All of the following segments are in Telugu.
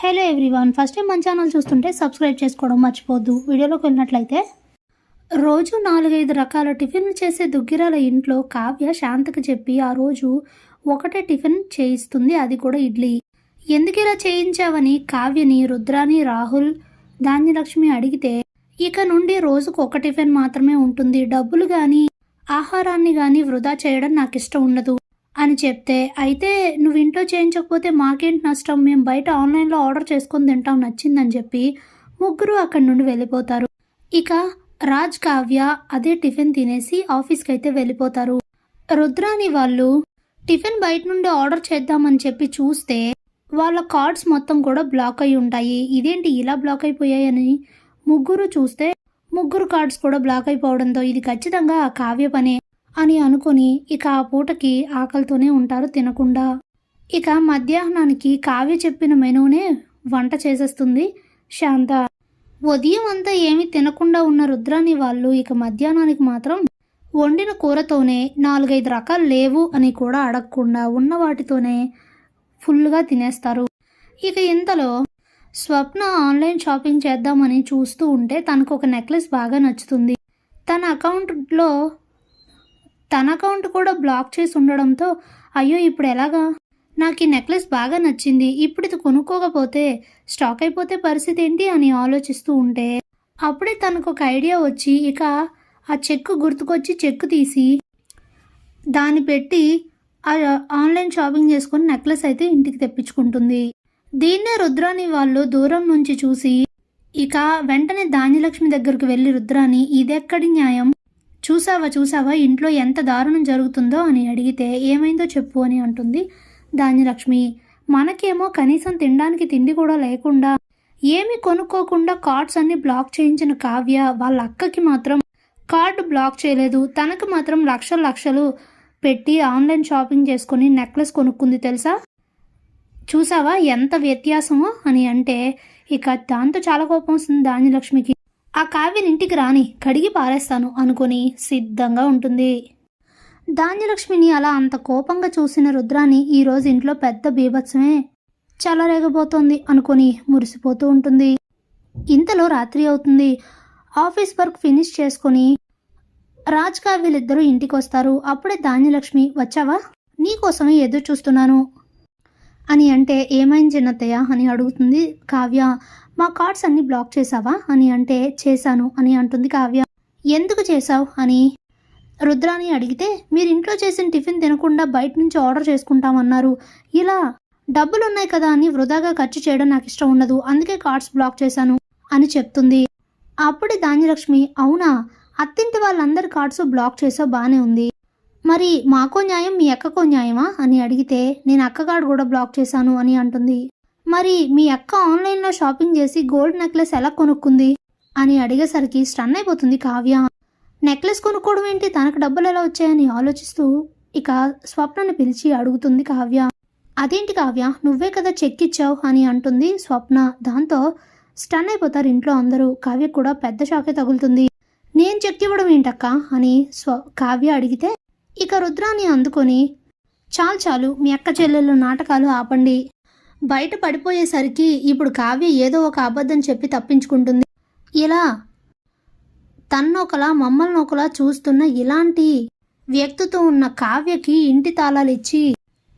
Hello everyone. ఫస్ట్ టైం మన ఛానల్ చూస్తుంటే సబ్స్క్రైబ్ చేసుకోవడం మర్చిపోద్దు. వీడియోలోకి వెళ్ళినట్లయితే రోజు నాలుగైదు రకాల టిఫిన్లు చేసే దుగ్గిరాల ఇంట్లో కావ్య శాంతకు చెప్పి ఆ రోజు ఒకటే టిఫిన్ చేయిస్తుంది. అది కూడా ఇడ్లీ. ఎందుకు ఇలా చేయించావని కావ్యని రుద్రాని రాహుల్ ధాన్యలక్ష్మి అడిగితే ఇక నుండి రోజుకు ఒక టిఫిన్ మాత్రమే ఉంటుంది. డబ్బులు కానీ ఆహారాన్ని కానీ వృధా చేయడం నాకు ఇష్టం ఉండదు. అని చెప్తే అయితే నువ్వు ఇంట్లో చేయించకపోతే మాకేంటి నష్టం? మేము బయట ఆన్లైన్లో ఆర్డర్ చేసుకొని తింటాం నచ్చిందని చెప్పి ముగ్గురు అక్కడి నుండి వెళ్ళిపోతారు. ఇక రాజ్ కావ్య అదే టిఫిన్ తినేసి ఆఫీస్కి అయితే వెళ్ళిపోతారు. రుద్రాని వాళ్ళు టిఫిన్ బయట నుండి ఆర్డర్ చేద్దామని చెప్పి చూస్తే వాళ్ళ కార్డ్స్ మొత్తం కూడా బ్లాక్ అయి ఉంటాయి. ఇదేంటి ఇలా బ్లాక్ అయిపోయాయని ముగ్గురు చూస్తే ముగ్గురు కార్డ్స్ కూడా బ్లాక్ అయిపోవడంతో ఇది ఖచ్చితంగా కావ్య పనే. అని అనుకుని ఇక ఆ పూటకి ఆకలితోనే ఉంటారు తినకుండా. ఇక మధ్యాహ్నానికి కావ్య చెప్పిన మెనూనే వంట చేసేస్తుంది శాంత. ఉదయం అంతా ఏమీ తినకుండా ఉన్న రుద్రాని వాళ్ళు ఇక మధ్యాహ్నానికి మాత్రం వండిన కూరతోనే నాలుగైదు రకాలు లేవు అని కూడా అడగకుండా ఉన్న వాటితోనే ఫుల్గా తినేస్తారు. ఇక ఇంతలో స్వప్న ఆన్లైన్ షాపింగ్ చేద్దామని చూస్తూ ఉంటే తనకు ఒక నెక్లెస్ బాగా నచ్చుతుంది. తన అకౌంట్లో తన అకౌంట్ కూడా బ్లాక్ చేసి ఉండడంతో అయ్యో ఇప్పుడు ఎలాగా? నాకు ఈ నెక్లెస్ బాగా నచ్చింది. ఇప్పుడు ఇది కొనుక్కోకపోతే స్టాక్ అయిపోతే పరిస్థితి ఏంటి? అని ఆలోచిస్తూ ఉంటే అప్పుడే తనకు ఒక ఐడియా వచ్చి ఇక ఆ చెక్కు గుర్తుకొచ్చి చెక్కు తీసి దాన్ని పెట్టి ఆ ఆన్లైన్ షాపింగ్ చేసుకుని నెక్లెస్ అయితే ఇంటికి తెప్పించుకుంటుంది. దీన్నే రుద్రాని వాళ్ళు దూరం నుంచి చూసి ఇక వెంటనే ధాన్యలక్ష్మి దగ్గరకు వెళ్ళి రుద్రాని ఇదెక్కడి న్యాయం? చూసావా చూసావా ఇంట్లో ఎంత దారుణం జరుగుతుందో అని అడిగితే ఏమైందో చెప్పు అని అంటుంది ధాన్యలక్ష్మి మనకేమో కనీసం తినడానికి తిండి కూడా లేకుండా ఏమి కొనుక్కోకుండా కార్డ్స్ అన్ని బ్లాక్ చేయించిన కావ్య వాళ్ళ అక్కకి మాత్రం కార్డు బ్లాక్ చేయలేదు. తనకు మాత్రం లక్షలు లక్షలు పెట్టి ఆన్లైన్ షాపింగ్ చేసుకొని నెక్లెస్ కొనుక్కుంది తెలుసా? చూసావా ఎంత వ్యత్యాసమో అని అంటే ఇక దాంతో చాలా కోపం వస్తుంది ధాన్యలక్ష్మికి ఆ కావ్యని ఇంటికి రాని కడిగి పారేస్తాను అనుకుని సిద్ధంగా ఉంటుంది. ధాన్యలక్ష్మిని అలా అంత కోపంగా చూసిన రుద్రాని ఈరోజు ఇంట్లో పెద్ద బీభత్సమే చలరేగబోతోంది అనుకుని మురిసిపోతూ ఉంటుంది. ఇంతలో రాత్రి అవుతుంది. ఆఫీస్ వర్క్ ఫినిష్ చేసుకొని రాజ్ కావ్యలిద్దరూ ఇంటికి వస్తారు అప్పుడే ధాన్యలక్ష్మి వచ్చావా? నీకోసమే ఎదురు చూస్తున్నాను అని అంటే ఏమైంది చిన్నత్తయ్య? అని అడుగుతుంది కావ్య. మా కార్డ్స్ అన్ని బ్లాక్ చేసావా అని అంటే చేశాను అని అంటుంది కావ్య. ఎందుకు చేశావు? అని రుద్రాని అడిగితే మీరు ఇంట్లో చేసిన టిఫిన్ తినకుండా బయట నుంచి ఆర్డర్ చేసుకుంటామన్నారు. ఇలా డబ్బులు ఉన్నాయి కదా అని వృధాగా ఖర్చు చేయడం నాకు ఇష్టం ఉండదు. అందుకే కార్డ్స్ బ్లాక్ చేశాను అని చెప్తుంది. అప్పుడే ధాన్యలక్ష్మి అవునా? అత్తింటి వాళ్ళందరి కార్డ్స్ బ్లాక్ చేసావు బాగానే ఉంది. మరి మాకో న్యాయం మీ అక్కకో న్యాయమా? అని అడిగితే నేను అక్క కార్డు కూడా బ్లాక్ చేశాను అని అంటుంది. మరి మీ అక్క ఆన్లైన్లో షాపింగ్ చేసి గోల్డ్ నెక్లెస్ ఎలా కొనుక్కుంది? అని అడిగేసరికి స్టన్ అయిపోతుంది కావ్య. నెక్లెస్ కొనుక్కోవడం ఏంటి? తనకు డబ్బులు ఎలా వచ్చాయని ఆలోచిస్తూ ఇక స్వప్నని పిలిచి అడుగుతుంది కావ్య. అదేంటి కావ్య? నువ్వే కదా చెక్ ఇచ్చావు అని అంటుంది స్వప్న. దాంతో స్టన్ అయిపోతారు ఇంట్లో అందరూ. కావ్య కూడా పెద్ద షాకే తగులుతుంది. నేను చెక్ ఇవ్వడం ఏంటక్క? అని స్వ కావ్య అడిగితే ఇక రుద్రాని అందుకొని చాలు చాలు మీ అక్క చెల్లెళ్ళు నాటకాలు ఆపండి. బయట పడిపోయేసరికి ఇప్పుడు కావ్య ఏదో ఒక అబద్ధం చెప్పి తప్పించుకుంటుంది. ఇలా తన్నొకలా మమ్మల్నొకలా చూస్తున్న ఇలాంటి వ్యక్తితో ఉన్న కావ్యకి ఇంటి తాళాలు ఇచ్చి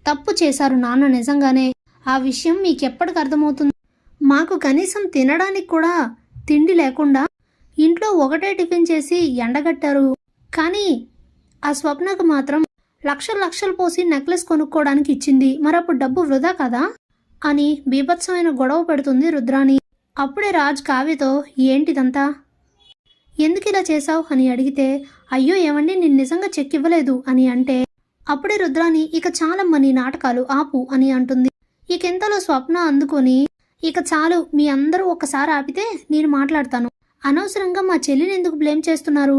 తప్పు చేశారు నాన్న నిజంగానే. ఆ విషయం మీకెప్పటికి అర్థమవుతుంది? మాకు కనీసం తినడానికి కూడా తిండి లేకుండా ఇంట్లో ఒకటే టిఫిన్ చేసి ఎండగట్టారు. కానీ ఆ స్వప్నకు మాత్రం లక్షలు లక్షలు పోసి నెక్లెస్ కొనుక్కోవడానికి ఇచ్చింది. మరప్పుడు డబ్బు వృధా కదా? అని బీభత్సమైన గొడవ పెడుతుంది రుద్రాణి. అప్పుడే రాజ్ కావ్యతో ఏంటిదంతా? ఎందుకు ఇలా చేశావు? అని అడిగితే అయ్యో ఏమండి నేను నిజంగా చెక్ ఇవ్వలేదు అని అంటే అప్పుడే రుద్రాణి ఇక చాలమ్మ నీ నాటకాలు ఆపు అని అంటుంది. ఇక ఎంతలో స్వప్న అందుకొని ఇక చాలు మీ అందరూ ఒక్కసారి ఆపితే నేను మాట్లాడతాను. అనవసరంగా మా చెల్లిని ఎందుకు బ్లేమ్ చేస్తున్నారు?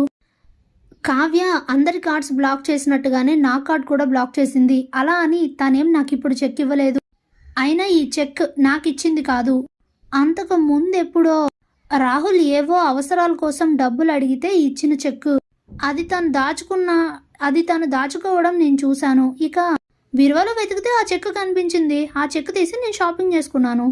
కావ్య అందరి కార్డ్స్ బ్లాక్ చేసినట్టుగానే నా కార్డ్ కూడా బ్లాక్ చేసింది. అలా అని తనేం నాకు ఇప్పుడు చెక్ ఇవ్వలేదు. అయినా ఈ చెక్ నాకు ఇచ్చింది కాదు. అంతకు ముందెప్పుడో రాహుల్ ఏవో అవసరాల కోసం డబ్బులు అడిగితే ఇచ్చిన చెక్. అది తను దాచుకున్న అది తను దాచుకోవడం నేను చూశాను. ఇక బీరువాలో వెతికితే ఆ చెక్ కనిపించింది. ఆ చెక్ తీసి నేను షాపింగ్ చేసుకున్నాను.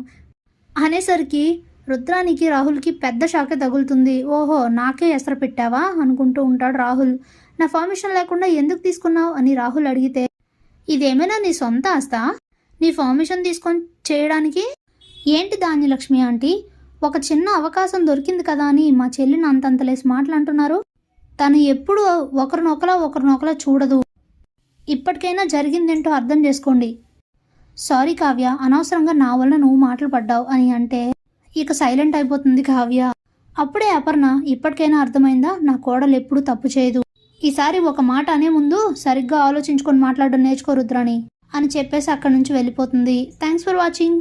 అనేసరికి రుద్రానికి రాహుల్కి పెద్ద షాకే తగులుతుంది. ఓహో నాకే ఎసర పెట్టావా? అనుకుంటూ ఉంటాడు రాహుల్. నా పర్మిషన్ లేకుండా ఎందుకు తీసుకున్నావు? అని రాహుల్ అడిగితే ఇదేమైనా నీ సొంత ఆస్తా? నీ పర్మిషన్ తీసుకొని చేయడానికి? ఏంటి ధాన్యలక్ష్మి ఆంటీ? ఒక చిన్న అవకాశం దొరికింది కదా అని మా చెల్లిని అంతంతలేసి మాటలంటున్నారు తను ఎప్పుడు ఒకరినొకలా ఒకరినొకలా చూడదు. ఇప్పటికైనా జరిగిందేంటో అర్థం చేసుకోండి. సారీ కావ్య అనవసరంగా నా వల్ల నువ్వు మాటలు పడ్డావు అని అంటే ఇక సైలెంట్ అయిపోతుంది కావ్య. అప్పుడే అపర్ణ ఇప్పటికైనా అర్థమైందా? నా కోడలు ఎప్పుడూ తప్పు చేయదు. ఈసారి ఒక మాట అనే ముందు సరిగ్గా ఆలోచించుకొని మాట్లాడడం నేర్చుకో రుద్రాని అని చెప్పేసి అక్కడి నుంచి వెళ్ళిపోతుంది. Thanks for watching